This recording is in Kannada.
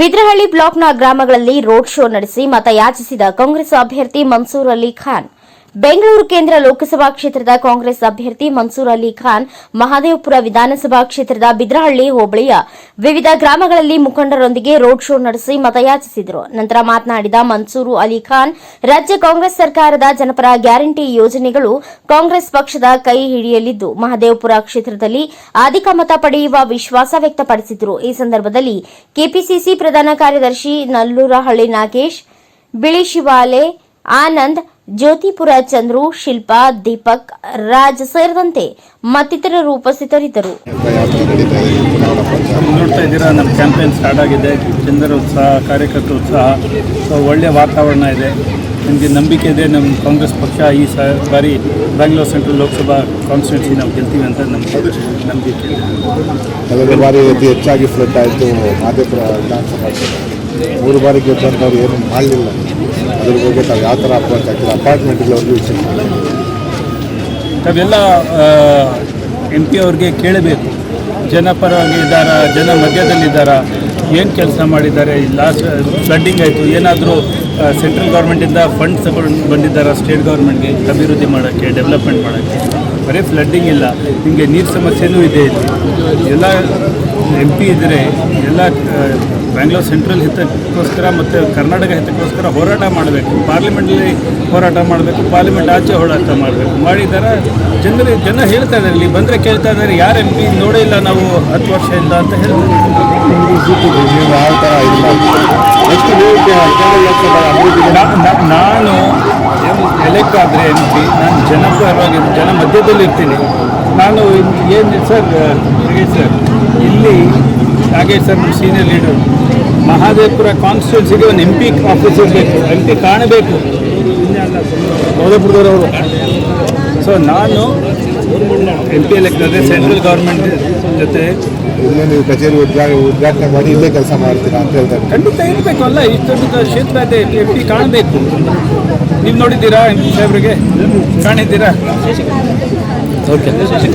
ಬಿದ್ರಹಳ್ಳಿ ಬ್ಲಾಕ್ನ ಗ್ರಾಮಗಳಲ್ಲಿ ರೋಡ್ ಶೋ ನಡೆಸಿ ಮತಯಾಚಿಸಿದ ಕಾಂಗ್ರೆಸ್ ಅಭ್ಯರ್ಥಿ ಮನ್ಸೂರ್ ಅಲಿ ಖಾನ್. ಬೆಂಗಳೂರು ಕೇಂದ್ರ ಲೋಕಸಭಾ ಕ್ಷೇತ್ರದ ಕಾಂಗ್ರೆಸ್ ಅಭ್ಯರ್ಥಿ ಮನ್ಸೂರ್ ಅಲಿ ಖಾನ್, ಮಹಾದೇವಪುರ ವಿಧಾನಸಭಾ ಕ್ಷೇತ್ರದ ಬಿದ್ರಹಳ್ಳಿ ಹೋಬಳಿಯ ವಿವಿಧ ಗ್ರಾಮಗಳಲ್ಲಿ ಮುಖಂಡರೊಂದಿಗೆ ರೋಡ್ ಶೋ ನಡೆಸಿ ಮತಯಾಚಿಸಿದರು. ನಂತರ ಮಾತನಾಡಿದ ಮನ್ಸೂರು ಅಲಿ ಖಾನ್, ರಾಜ್ಯ ಕಾಂಗ್ರೆಸ್ ಸರ್ಕಾರದ ಜನಪರ ಗ್ಯಾರಂಟಿ ಯೋಜನೆಗಳು ಕಾಂಗ್ರೆಸ್ ಪಕ್ಷದ ಕೈ ಹಿಡಿಯಲಿದ್ದು, ಮಹದೇವಪುರ ಕ್ಷೇತ್ರದಲ್ಲಿ ಅಧಿಕ ಮತ ಪಡೆಯುವ ವಿಶ್ವಾಸ ವ್ಯಕ್ತಪಡಿಸಿದರು. ಈ ಸಂದರ್ಭದಲ್ಲಿ ಕೆಪಿಸಿಸಿ ಪ್ರಧಾನ ಕಾರ್ಯದರ್ಶಿ ನಲ್ಲೂರಹಳ್ಳಿ ನಾಗೇಶ್, ಬಿಳಿ ಶಿವಾಲೆ, ಆನಂದ್ ಜ್ಯೋತಿಪುರ ಚಂದ್ರು ಶಿಲ್ಪಾ ದೀಪಕ್ ರಾಜ್ ಸೇರಿದಂತೆ ಮತ್ತಿತರರು ಉಪಸ್ಥಿತರಿದ್ದರು. ನಡೀತಾ ಇದ್ದೀರಾ ನಮ್ಮ ಕ್ಯಾಂಪೇನ್ ಸ್ಟಾರ್ಟ್ ಆಗಿದೆ. ಚಂದ್ರ ಉತ್ಸಾಹ ಕಾರ್ಯಕರ್ತರ ಉತ್ಸಾಹ. ಸೊ ಒಳ್ಳೆಯ ವಾತಾವರಣ ಇದೆ. ನಿಮಗೆ ನಂಬಿಕೆ ಇದೆ ನಮ್ಮ ಕಾಂಗ್ರೆಸ್ ಪಕ್ಷ ಈ ಸ ಬಾರಿ ಬ್ಯಾಂಗ್ಳೂರ್ ಸೆಂಟ್ರಲ್ ಲೋಕಸಭಾ ಕಾನ್ಸ್ಟಿಟ್ಯೂನ್ಸಿ ನಾವು ಗೆಲ್ತೀವಿ ಅಂತ ನಮ್ಮ ನಂಬಿಕೆ ಇದೆ. ಕಳೆದ ಬಾರಿ ಅತಿ ಹೆಚ್ಚಾಗಿ ಫ್ಲಡ್ ಆಯಿತು ಮಾದೇಪುರ ವಿಧಾನಸಭಾ ಮೂರು ಬಾರಿ ಗೆದ್ದಂಥವ್ರು ಏನು ಮಾಡಲಿಲ್ಲ. ಅದ್ರ ಬಗ್ಗೆ ತಾವು ಯಾವ ಥರ ಅಪ್ರೋಚ್ ಆಗ್ತದೆ ಅಪಾರ್ಟ್ಮೆಂಟ್ಗಳವ್ರಿಗೆ ವಿಷಯ ಅದೆಲ್ಲ ಎಂ ಪಿ ಅವ್ರಿಗೆ ಕೇಳಬೇಕು. ಜನಪರವಾಗಿ ಇದ್ದಾರಾ, ಜನ ಮಧ್ಯದಲ್ಲಿದ್ದಾರಾ, ಏನು ಕೆಲಸ ಮಾಡಿದ್ದಾರೆ ಲಾಸ್ಟ್ ಫ್ಲಡ್ಡಿಂಗ್ ಆಯಿತು, ಏನಾದರೂ ಸೆಂಟ್ರಲ್ ಗೌರ್ಮೆಂಟಿಂದ ಫಂಡ್ಸ್ ತಗೊಂಡು ಬಂದಿದ್ದಾರಾ ಸ್ಟೇಟ್ ಗೌರ್ಮೆಂಟ್ಗೆ ಅಭಿವೃದ್ಧಿ ಮಾಡೋಕ್ಕೆ ಡೆವಲಪ್ಮೆಂಟ್ ಮಾಡೋಕ್ಕೆ? ಬರೀ ಫ್ಲಡ್ಡಿಂಗ್ ಇಲ್ಲ, ನಿಮಗೆ ನೀರು ಸಮಸ್ಯೆನೂ ಇದೆ ಇಲ್ಲಿ. ಎಲ್ಲ ಎಂ ಪಿ ಇದ್ದರೆ ಎಲ್ಲ ಬ್ಯಾಂಗ್ಳೂರ್ ಸೆಂಟ್ರಲ್ ಹಿತಕ್ಕೋಸ್ಕರ ಮತ್ತು ಕರ್ನಾಟಕ ಹಿತಕ್ಕೋಸ್ಕರ ಹೋರಾಟ ಮಾಡಬೇಕು. ಪಾರ್ಲಿಮೆಂಟಲ್ಲಿ ಹೋರಾಟ ಮಾಡಬೇಕು. ಪಾರ್ಲಿಮೆಂಟ್ ಆಚೆ ಹೋರಾಟ ಮಾಡಬೇಕು. ಮಾಡಿದಾರೆ ಜನರು, ಜನ ಹೇಳ್ತಾ ಇದ್ದಾರೆ. ಇಲ್ಲಿ ಬಂದರೆ ಕೇಳ್ತಾ ಇದ್ದಾರೆ, ಯಾರು ಎಂ ಪಿ ನೋಡೇ ಇಲ್ಲ ನಾವು ಹತ್ತು ವರ್ಷದಿಂದ ಅಂತ ಹೇಳ್ತಾರೆ ನಾನು ಎಲೆಕ್ಟ್ ಆದರೆ ಎಂ ಪಿ ನಾನು ಜನಪರವಾಗಿ, ಜನ ಮಧ್ಯದಲ್ಲಿ ಇರ್ತೀನಿ ನಾನು ಏನು, ಸರ್ ಸರ್. ಇಲ್ಲಿ ನಾಗೇಶ್ ಸರ್ ನಮ್ಮ ಸೀನಿಯರ್ ಲೀಡರ್ ಮಹಾದೇವಪುರ ಕಾನ್ಸ್ಟಿಟ್ಯೂನ್ಸಿಗೆ ಒಂದು ಎಂ ಪಿ ಆಫೀಸ್ ಇರಬೇಕು ಎಂ ಪಿ ಕಾಣಬೇಕು. ಗೌರವಪುರದವರವರು ಸೊ ನಾನು ಎಂ ಪಿ ಎಲೆಕ್ಟ್ ಆದರೆ ಸೆಂಟ್ರಲ್ ಗೌರ್ಮೆಂಟ್ ಜೊತೆ. ಇಲ್ಲೇ ನೀವು ಕಚೇರಿ ಉದ್ಘಾಟನೆ ಉದ್ಘಾಟನೆ ಮಾಡಿ ಇಲ್ಲೇ ಕೆಲಸ ಮಾಡ್ತೀರಾ ಅಂತ ಹೇಳ್ತಾರೆ. ಖಂಡಿತ ಇರಬೇಕು ಅಲ್ಲ ಇಷ್ಟೊಂದು ಕ್ಷೇತ್ರ ಇದೆ ಎಂ ಪಿ ಕಾಣಬೇಕು. ನೀವು ನೋಡಿದ್ದೀರಾ ಎಂ ಪಿ ಸಾಹೇಬ್ರಿಗೆ? ಕಾಣಿದ್ದೀರಾ? ಓಕೆ ಸರಿ.